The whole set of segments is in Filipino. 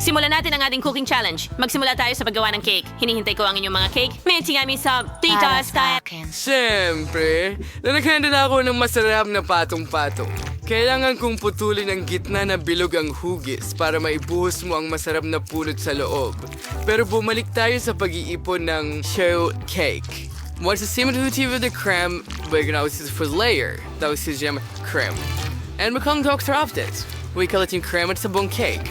Simulan natin ang ating cooking challenge. Magsimula tayo sa paggawa ng cake. Hinihintay ko ang inyong mga cake. May kami sa Tita Style. Siyempre, nanaghanda na ako ng masarap na patong-patong. Kailangan kong putulin ang gitna na bilog ang hugis para maibuhos mo ang masarap na pulot sa loob. Pero bumalik tayo sa pag-iipon ng shell cake. Once the similitude of the creme, bigyan ako sa layer. Tapos si jam creme. And mukhang Dr. Optis. We kalat yung creme at sa buong cake.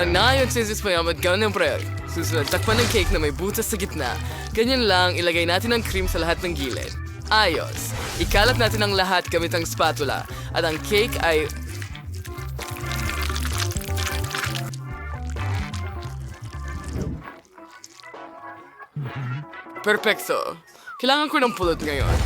Ang nayon sa Ismayam at gawin ng pre. Susunod, takpan ng cake na may butas sa gitna. Ganyan lang, ilagay natin ang cream sa lahat ng gilid. Ayos. Ikalat natin ang lahat gamit ang spatula. At ang cake ay... Perfecto. Kailangan ko ng pulot ngayon.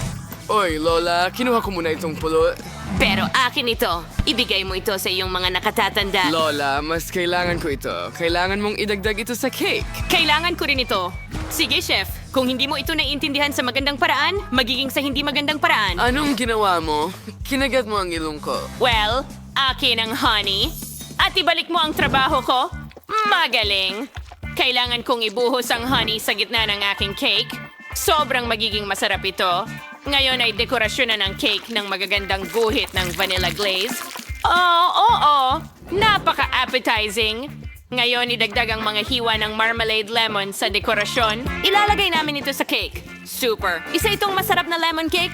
Oy, Lola, kinuha ko muna itong pulot. Pero akin ito. Ibigay mo ito sa iyong mga nakatatanda. Lola, mas kailangan ko ito. Kailangan mong idagdag ito sa cake. Kailangan ko rin ito. Sige, chef. Kung hindi mo ito naiintindihan sa magandang paraan, magiging sa hindi magandang paraan. Anong ginawa mo? Kinagat mo ang ilong ko. Well, akin ang honey. At ibalik mo ang trabaho ko? Magaling! Kailangan kong ibuhos ang honey sa gitna ng aking cake. Sobrang magiging masarap ito. Ngayon ay dekorasyon na ng cake ng magagandang guhit ng vanilla glaze. Oo, oo, napaka-appetizing. Ngayon, idagdag ang mga hiwa ng marmalade lemon sa dekorasyon. Ilalagay namin ito sa cake. Super! Isa itong masarap na lemon cake.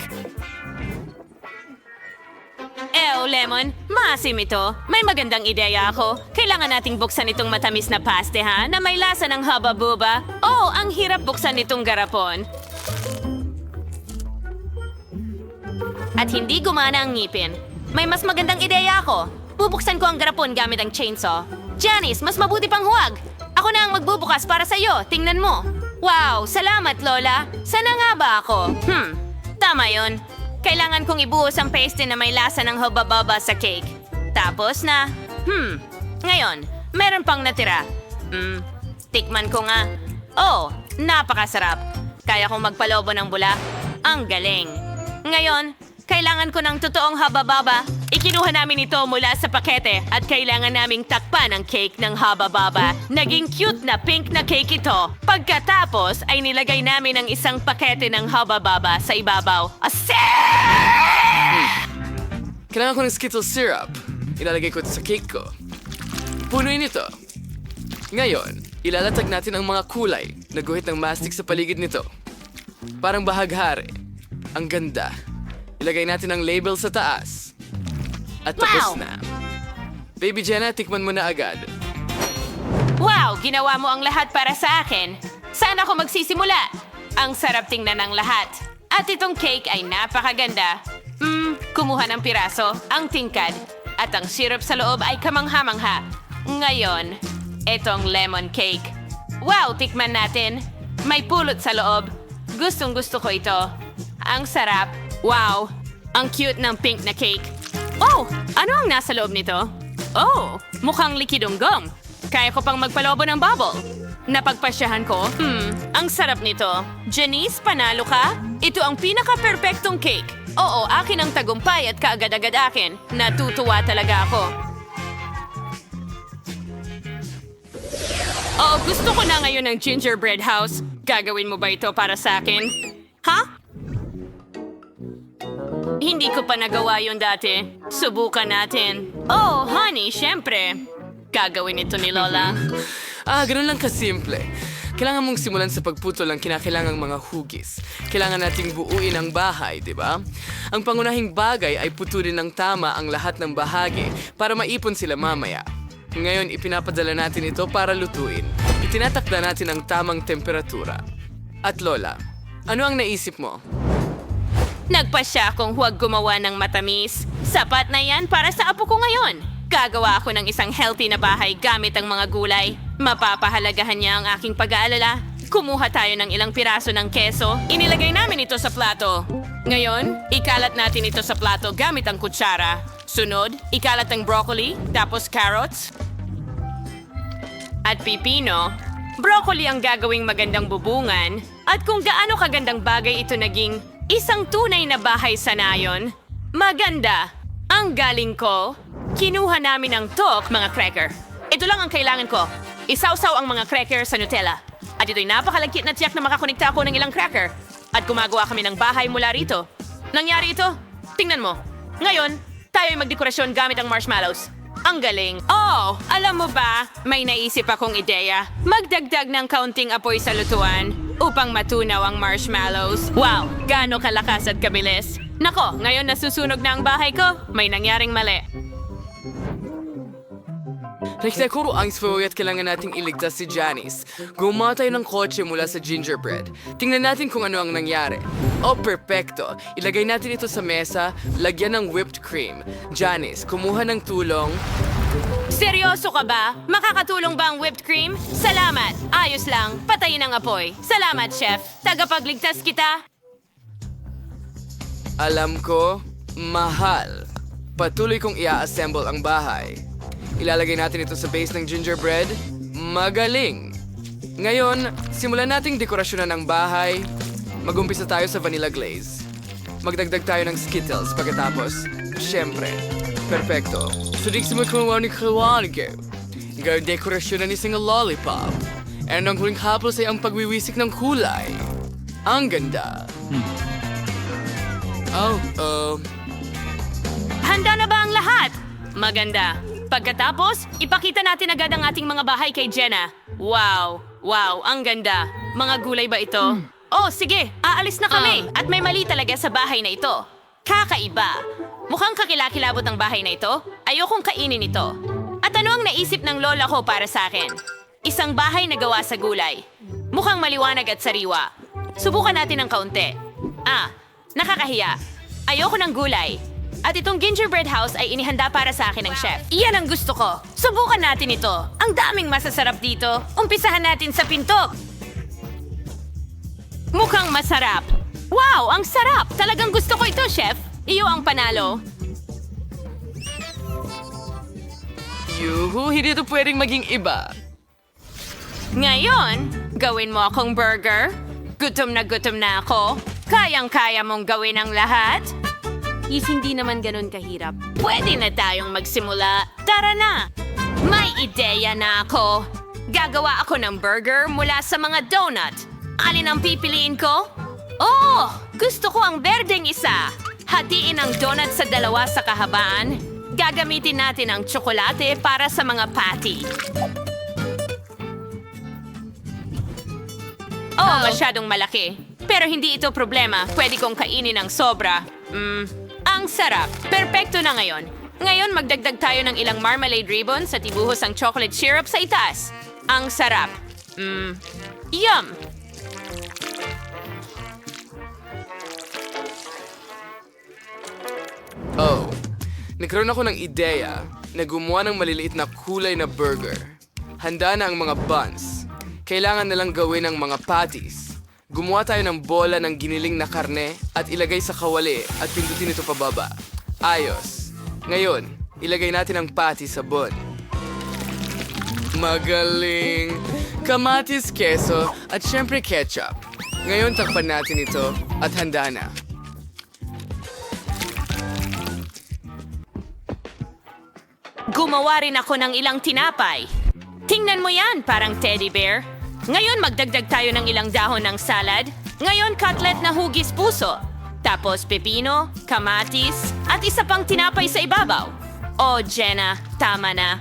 Ew, Lemon, maasim ito. May magandang ideya ako. Kailangan nating buksan itong matamis na paste ha, na may lasa ng haba-buba. Oh, ang hirap buksan itong garapon. At hindi gumana ang ngipin. May mas magandang ideya ako. Bubuksan ko ang garapon gamit ang chainsaw. Janice, mas mabuti pang huwag. Ako na ang magbubukas para sa'yo. Tingnan mo. Wow, salamat Lola. Sana nga ba ako? Hmm, tama yon. Kailangan kong ibuhos ang paste na may lasa ng hubababa sa cake. Tapos na, hmm, ngayon, meron pang natira. Hmm, tikman ko nga. Oh, napakasarap. Kaya kong magpalobo ng bula. Ang galing. Ngayon, kailangan ko ng totoong haba-baba. Ikinuha namin ito mula sa pakete at kailangan naming takpan ang cake ng haba-baba. Naging cute na pink na cake ito. Pagkatapos ay nilagay namin ang isang pakete ng haba-baba sa ibabaw. Asep! Kailangan ko ng Skittles syrup. Ilalagay ko ito sa cake ko. Punuin ito. Ngayon, ilalatag natin ang mga kulay na guhit ng mastic sa paligid nito. Parang bahaghari. Ang ganda. Ilagay natin ang label sa taas. At tapos Wow! na. Baby Jenna, tikman mo na agad. Wow, ginawa mo ang lahat para sa akin. Saan ako magsisimula? Ang sarap tingnan ng lahat. At itong cake ay napakaganda. Hmm, kumuha ng piraso, ang tingkad, at ang syrup sa loob ay kamangha-mangha. Ngayon, itong lemon cake. Wow, tikman natin. May pulot sa loob. Gustong gusto ko ito. Ang sarap. Wow, ang cute ng pink na cake. Oh, ano ang nasa loob nito? Oh, mukhang likidonggong. Kaya ko pang magpalobo ng bubble. Napagpasyahan ko, hmm, ang sarap nito. Janice, panalo ka? Ito ang pinaka-perfectong cake. Oo, akin ang tagumpay at kaagad-agad akin. Natutuwa talaga ako. Oh, gusto ko na ngayon ng gingerbread house. Gagawin mo ba ito para sa akin? Ha? Hindi ko pa nagawa yon dati. Subukan natin. Oh, honey, syempre. Gagawin ito ni Lola. Ah, ganun lang kasimple. Kailangan mong simulan sa pagputol ng kinakailangang mga hugis. Kailangan nating buuin ang bahay, di ba? Ang pangunahing bagay ay putulin ng tama ang lahat ng bahagi para maipon sila mamaya. Ngayon, ipinapadala natin ito para lutuin. Itinatakda natin ang tamang temperatura. At Lola, ano ang naisip mo? Nagpasya akong huwag gumawa ng matamis. Sapat na yan para sa apo ko ngayon. Gagawa ako ng isang healthy na bahay gamit ang mga gulay. Mapapahalagahan niya ang aking pag-aalala. Kumuha tayo ng ilang piraso ng keso. Inilagay namin ito sa plato. Ngayon, ikalat natin ito sa plato gamit ang kutsara. Sunod, ikalat ang broccoli, tapos carrots, at pipino. Broccoli ang gagawing magandang bubungan. At kung gaano kagandang bagay ito naging isang tunay na bahay sa nayon. Maganda. Ang galing ko. Kinuha namin ang tok, mga cracker. Ito lang ang kailangan ko. Isawsaw ang mga cracker sa Nutella. At ito'y napakalagkit na tiyak na makakonekta ako ng ilang cracker. At gumagawa kami ng bahay mula rito. Nangyari ito? Tingnan mo. Ngayon, tayo'y magdekorasyon gamit ang marshmallows. Ang galing. Oh, alam mo ba, may naisip akong ideya. Magdagdag ng kaunting apoy sa lutuan upang matunaw ang marshmallows. Wow, gaano kalakas at kabilis. Nako, ngayon nasusunog na ang bahay ko. May nangyaring mali. Nagsiguro ang spoy at kailangan nating iligtas si Janice. Gumawa tayo ng kotse mula sa gingerbread. Tingnan natin kung ano ang nangyari. Oh, perfecto. Ilagay natin ito sa mesa, lagyan ng whipped cream. Janice, kumuha ng tulong. Seryoso ka ba? Makakatulong ba ang whipped cream? Salamat. Ayos lang. Patayin ang apoy. Salamat, chef. Tagapagligtas kita. Alam ko, mahal. Patuloy kong ia-assemble ang bahay. Ilalagay natin ito sa base ng gingerbread. Magaling! Ngayon, simulan nating dekorasyonan ang bahay. Magumpisa tayo sa vanilla glaze. Magdagdag tayo ng Skittles pagkatapos. Siyempre, perfecto. Sudik sa mga kawani kawani ko. Ngayon dekorasyon na isang lollipop. And ang huling hapos ay ang pagwiwisik ng kulay. Ang ganda. Oh, um, Handa na ba ang lahat? Maganda. Pagkatapos, ipakita natin agad ang ating mga bahay kay Jenna. Wow! Wow, ang ganda. Mga gulay ba ito? Oh, sige, aalis na kami. At may mali talaga sa bahay na ito. Kakaiba. Mukhang kakilakilabot ang bahay na ito. Ayokong kainin ito. At ano ang naisip ng lola ko para sa akin? Isang bahay na gawa sa gulay. Mukhang maliwanag at sariwa. Subukan natin ng kaunti. Ah, nakakahiya. Ayoko ng gulay. At itong gingerbread house ay inihanda para sa akin ng chef. Iyan ang gusto ko. Subukan natin ito. Ang daming masasarap dito. Umpisahan natin sa pinto. Mukhang masarap. Wow, ang sarap! Talagang gusto ko ito, chef. Iyo ang panalo. yuhu, hindi ito pwedeng maging iba. Ngayon, gawin mo akong burger. Gutom na gutom na ako. Kayang-kaya mong gawin ang lahat. Is hindi naman ganun kahirap. Pwede na tayong magsimula. Tara na! May ideya na ako. Gagawa ako ng burger mula sa mga donut. Alin ang pipiliin ko? Oh! Gusto ko ang berdeng isa. Hatiin ang donut sa dalawa sa kahabaan. Gagamitin natin ang tsokolate para sa mga patty. Oh, masyadong malaki. Pero hindi ito problema. Pwede kong kainin ng sobra. Mm, ang sarap. Perpekto na ngayon. Ngayon, magdagdag tayo ng ilang marmalade ribbons at ibuhos ang chocolate syrup sa itaas. Ang sarap. Mm, yum! Oh, nagkaroon ako ng ideya na gumawa ng maliliit na kulay na burger. Handa na ang mga buns. Kailangan na lang gawin ang mga patties. Gumawa tayo ng bola ng giniling na karne at ilagay sa kawali at pindutin ito pababa. Ayos. Ngayon, ilagay natin ang patties sa bun. Magaling! Kamatis, keso, at syempre ketchup. Ngayon takpan natin ito at handa na. Gumawa rin ako ng ilang tinapay. Tingnan mo yan, parang teddy bear. Ngayon magdagdag tayo ng ilang dahon ng salad. Ngayon cutlet na hugis puso. Tapos pepino, kamatis, at isa pang tinapay sa ibabaw. Oh, Jenna, tama na.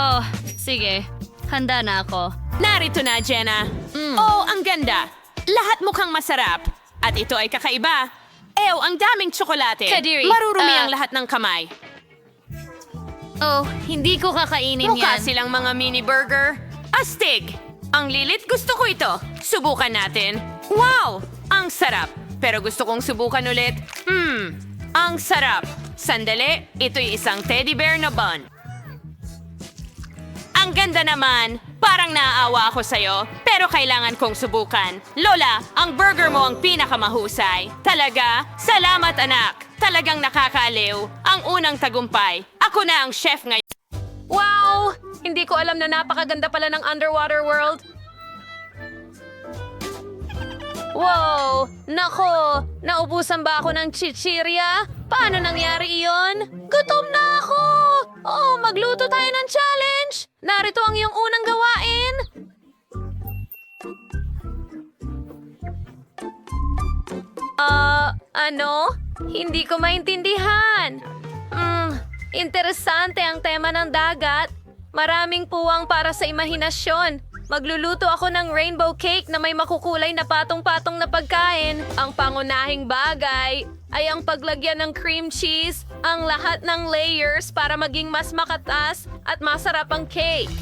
Oh, sige. Handa na ako. Narito na, Jenna. Oh, ang ganda. Lahat mukhang masarap. At ito ay kakaiba. Ew, ang daming tsokolate. Kadiri, Marurumi ah, ang lahat ng kamay. Oh, hindi ko kakainin Mukha yan. silang mga mini burger. Astig! Ang lilit, gusto ko ito. Subukan natin. Wow! Ang sarap. Pero gusto kong subukan ulit. Hmm, ang sarap. Sandali, ito'y isang teddy bear na bun. Ang ganda naman. Parang naaawa ako sa'yo, pero kailangan kong subukan. Lola, ang burger mo ang pinakamahusay. Talaga? Salamat anak. Talagang nakakaaliw. Ang unang tagumpay. Ako na ang chef ngayon. Wow! Hindi ko alam na napakaganda pala ng underwater world. Wow! Nako! Naubusan ba ako ng chichirya? Paano nangyari iyon? Gutom na ako! Oh, magluto tayo ng challenge! Narito ang iyong unang gawain! Ano? Hindi ko maintindihan. Hmm, interesante ang tema ng dagat. Maraming puwang para sa imahinasyon. Magluluto ako ng rainbow cake na may makukulay na patong-patong na pagkain. Ang pangunahing bagay ay ang paglagyan ng cream cheese, ang lahat ng layers para maging mas makatas at masarap ang cake.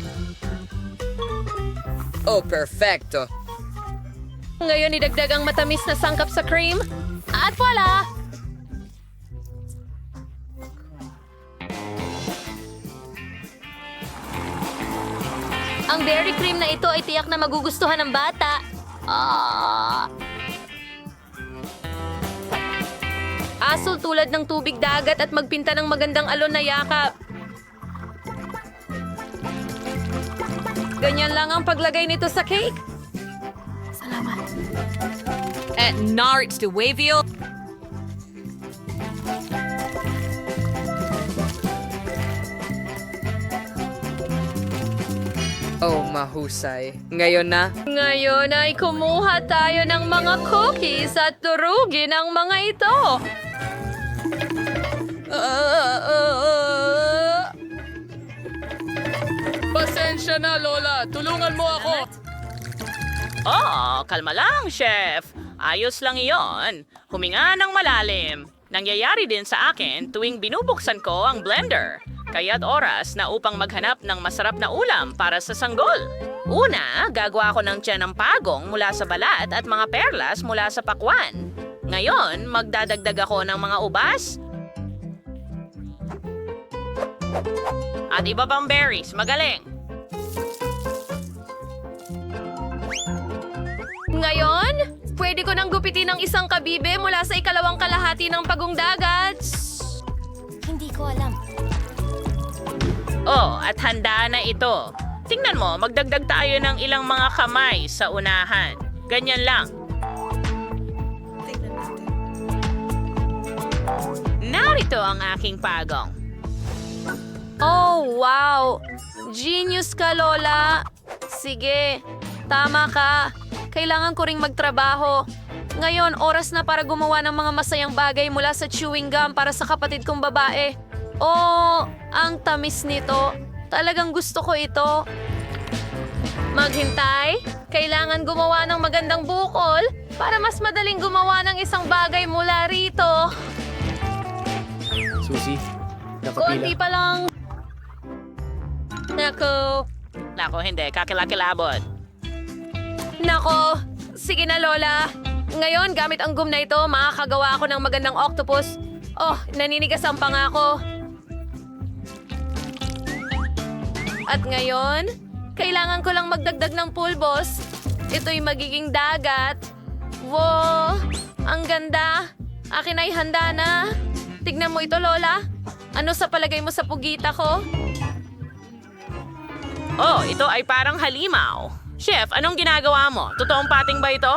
Oh, perfecto. Ngayon idagdag ang matamis na sangkap sa cream. At wala! Ang dairy cream na ito ay tiyak na magugustuhan ng bata. Ah. Asul tulad ng tubig dagat at magpinta ng magandang alon na yakap. Ganyan lang ang paglagay nito sa cake. At narits to Wavio. Oh, mahusay. Ngayon na? Ngayon ay kumuha tayo ng mga cookies at durugin ang mga ito. Pasensya na, Lola. Tulungan mo ako. Oh, kalma lang, chef. Ayos lang iyon. Huminga ng malalim. Nangyayari din sa akin tuwing binubuksan ko ang blender. Kaya't oras na upang maghanap ng masarap na ulam para sa sanggol. Una, gagawa ko ng tiyan ng pagong mula sa balat at mga perlas mula sa pakwan. Ngayon, magdadagdag ako ng mga ubas at iba pang berries. Magaling! Ngayon, pwede ko nang gupitin ang isang kabibe mula sa ikalawang kalahati ng pagong dagat. Oh, at handa na ito. Tingnan mo, magdagdag tayo ng ilang mga kamay sa unahan. Ganyan lang. Narito ang aking pagong. Oh, wow! Genius ka, Lola! Sige, tama ka. Kailangan ko ring magtrabaho. Ngayon, oras na para gumawa ng mga masayang bagay mula sa chewing gum para sa kapatid kong babae. Oh, ang tamis nito. Talagang gusto ko ito. Maghintay? Kailangan gumawa ng magandang bukol para mas madaling gumawa ng isang bagay mula rito. Susi, Konti pa lang. Nako. Nako, hindi. Kakilakilabot. Nako. Sige na, Lola. Ngayon, gamit ang gum na ito, makakagawa ako ng magandang octopus. Oh, naninigas ang pangako. At ngayon, kailangan ko lang magdagdag ng pulbos. Ito'y magiging dagat. Wow! Ang ganda! Akin ay handa na. Tignan mo ito, Lola. Ano sa palagay mo sa pugita ko? Oh, ito ay parang halimaw. Chef, anong ginagawa mo? Totoong pating ba ito?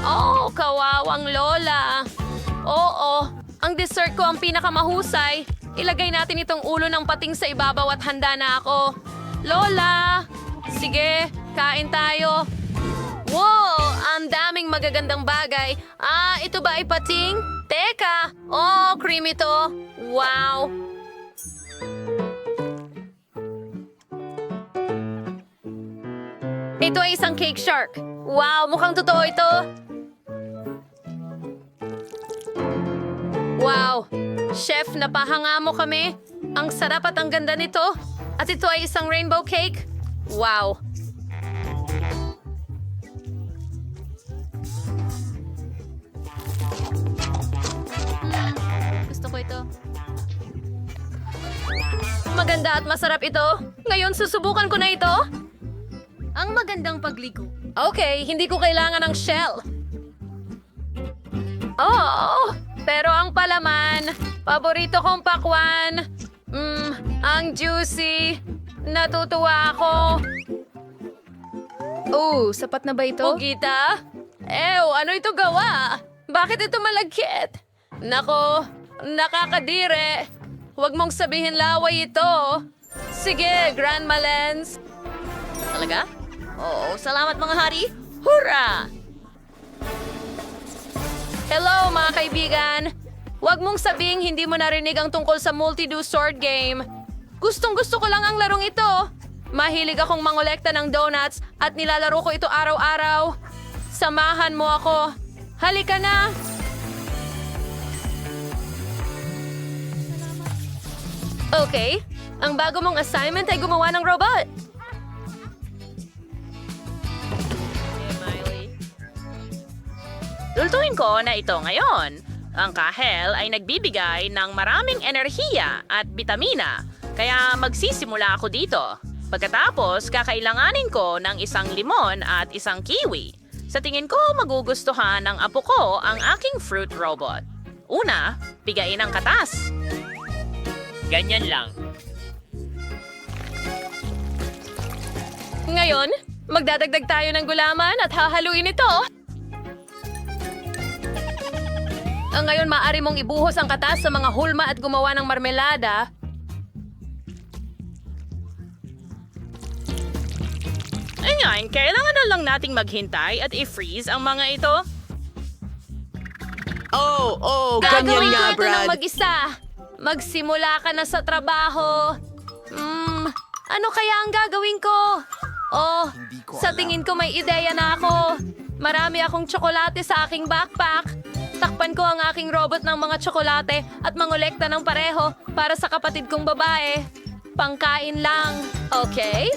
Oh, kawawang lola. Oo, ang dessert ko ang pinakamahusay. Ilagay natin itong ulo ng pating sa ibabaw at handa na ako. Lola! Sige, kain tayo. Wow! Ang daming magagandang bagay. Ah, ito ba ay pating? Teka! Oh, cream ito. Wow! Ito ay isang cake shark. Wow, mukhang totoo ito. Wow! Chef, napahanga mo kami. Ang sarap at ang ganda nito. At ito ay isang rainbow cake. Wow! Hmm, gusto ko ito. Maganda at masarap ito. Ngayon, susubukan ko na ito. Ang magandang pagligo. Okay, hindi ko kailangan ng shell. Oh, pero ang palaman, paborito kong pakwan. Mmm, ang juicy. Natutuwa ako. Oh, sapat na ba ito? Pugita? Ew, ano ito gawa? Bakit ito malagkit? Nako, nakakadire. Huwag mong sabihin laway ito. Sige, Grandma Lens. Talaga? Oo, salamat mga hari. Hurra! Hello, mga kaibigan. Huwag mong sabing hindi mo narinig ang tungkol sa multi-do sword game. Gustong gusto ko lang ang larong ito. Mahilig akong mangolekta ng donuts at nilalaro ko ito araw-araw. Samahan mo ako. Halika na! Okay, ang bago mong assignment ay gumawa ng robot. Lultuin ko na ito ngayon. Ang kahel ay nagbibigay ng maraming enerhiya at bitamina, kaya magsisimula ako dito. Pagkatapos, kakailanganin ko ng isang limon at isang kiwi. Sa tingin ko, magugustuhan ng apo ko ang aking fruit robot. Una, bigayin ang katas. Ganyan lang. Ngayon, magdadagdag tayo ng gulaman at hahaluin ito. Ang ngayon, maaari mong ibuhos ang katas sa mga hulma at gumawa ng marmelada. Ay ngayon, kailangan na lang nating maghintay at i-freeze ang mga ito. Oh, oh, Gagawin ko ito ng mag-isa. Magsimula ka na sa trabaho. Hmm, ano kaya ang gagawin ko? Oh, sa tingin ko may ideya na ako. Marami akong tsokolate sa aking backpack. Takpan ko ang aking robot ng mga tsokolate at mangolekta ng pareho para sa kapatid kong babae. Pangkain lang. Okay?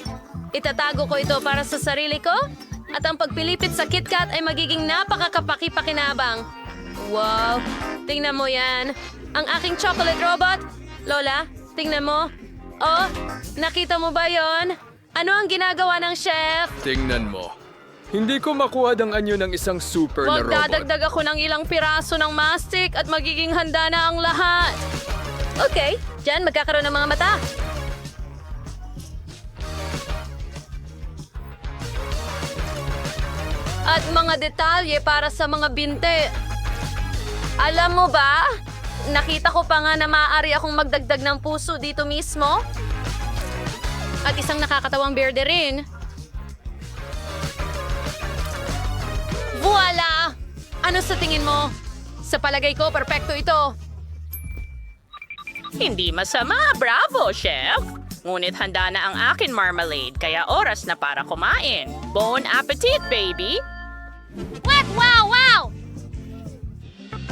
Itatago ko ito para sa sarili ko at ang pagpilipit sa KitKat ay magiging napakakapaki-pakinabang. Wow! Tingnan mo yan. Ang aking chocolate robot. Lola, tingnan mo. Oh, nakita mo ba yon? Ano ang ginagawa ng chef? Tingnan mo. Hindi ko makuha ang anyo ng isang super na robot. Magdadagdag ako ng ilang piraso ng mastic at magiging handa na ang lahat. Okay, dyan magkakaroon ng mga mata. At mga detalye para sa mga binte. Alam mo ba, nakita ko pa nga na maaari akong magdagdag ng puso dito mismo. At isang nakakatawang berde rin. Voila! Ano sa tingin mo? Sa palagay ko, perpekto ito. Hindi masama, bravo, chef! Ngunit handa na ang akin marmalade, kaya oras na para kumain. Bon appetit, baby! What? Wow! Wow!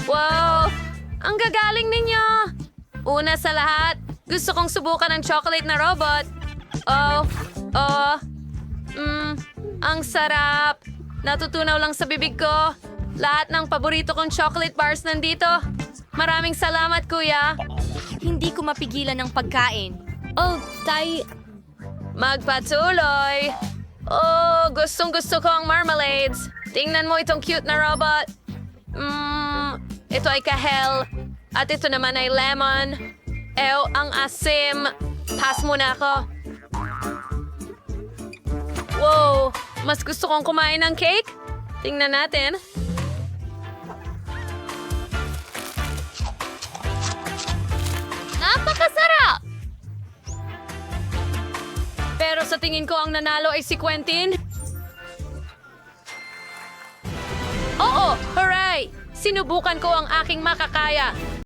Wow! Ang gagaling ninyo! Una sa lahat, gusto kong subukan ng chocolate na robot. Oh, oh, mm, ang sarap. Natutunaw lang sa bibig ko. Lahat ng paborito kong chocolate bars nandito. Maraming salamat, kuya. Hindi ko mapigilan ng pagkain. Oh, tay... Magpatuloy! Oh, gustong gusto ko ang marmalades. Tingnan mo itong cute na robot. Mmm, ito ay kahel. At ito naman ay lemon. Ew, ang asim. Pass muna ako. Wow, mas gusto kong kumain ng cake. Tingnan natin. Napakasarap! Pero sa tingin ko ang nanalo ay si Quentin. Oo, hooray! Sinubukan ko ang aking makakaya.